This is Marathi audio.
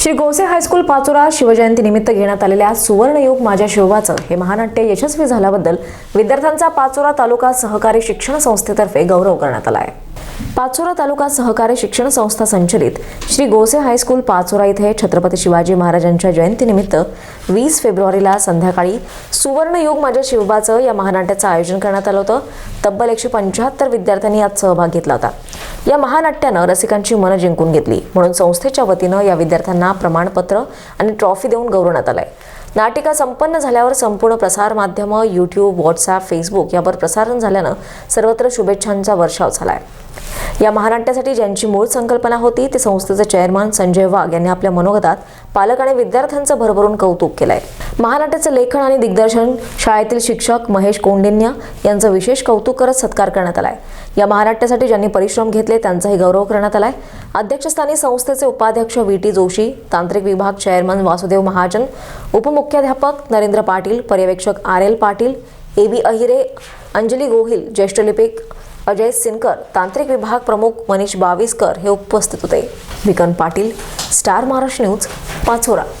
श्री गोसे हायस्कूल पाचोरा शिवजयंतीनिमित्त घेण्यात आलेल्या सुवर्णयुग माझ्या शिवबाचं हे महानाट्य यशस्वी झाल्याबद्दल विद्यार्थ्यांचा पाचोरा तालुका सहकारी शिक्षण संस्थेतर्फे गौरव करण्यात आला आहे. पाचोरा तालुका सहकारी शिक्षण संस्था संचलित. श्री गोसे हायस्कूल पाचोरा इथे छत्रपती शिवाजी महाराजांच्या जयंतीनिमित्त वीस फेब्रुवारीला संध्याकाळी सुवर्णयुग माझ्या शिवबाचं या महानाट्याचं आयोजन करण्यात आलं होतं. तब्बल एकशे पंच्याहत्तर विद्यार्थ्यांनी यात सहभाग घेतला होता. या महानाट्यानं रसिकांची मनं जिंकून घेतली. म्हणून संस्थेच्या वतीनं या विद्यार्थ्यांना प्रमाणपत्र आणि ट्रॉफी देऊन गौरवण्यात आलंय. नाटिका संपन्न झाल्यावर संपूर्ण प्रसार माध्यमं यूट्यूब व्हॉट्सॲप फेसबुक यावर प्रसारण झाल्यानं सर्वत्र शुभेच्छांचा वर्षाव झालाय. या महानाट्यासाठी ज्यांची मूळ संकल्पना होती ते संस्थेचे चेअरमन संजय वाघ यांनी आपल्या मनोगतात पालक आणि विद्यार्थ्यांचं भरभरून कौतुक केलंय. महानाट्याचं लेखन आणि दिग्दर्शन शाळेतील शिक्षक महेश कोंडिन्य यांचं विशेष कौतुक करत सत्कार करण्यात आलाय. या महानाट्यासाठी ज्यांनी परिश्रम घेतले त्यांचाही गौरव करण्यात आलाय. अध्यक्षस्थानी संस्थेचे उपाध्यक्ष व्ही. टी. जोशी तांत्रिक विभाग चेअरमन वासुदेव महाजन उपमुख्याध्यापक नरेंद्र पाटील पर्यवेक्षक R. L. Patil A B Ahire Anjali Gohil ज्येष्ठ लिपिक अजय सिनकर तांत्रिक विभाग प्रमुख मनीष बावीसकर हे उपस्थित होते. विकन पाटील स्टार महाराष्ट्र न्यूज पाचोरा.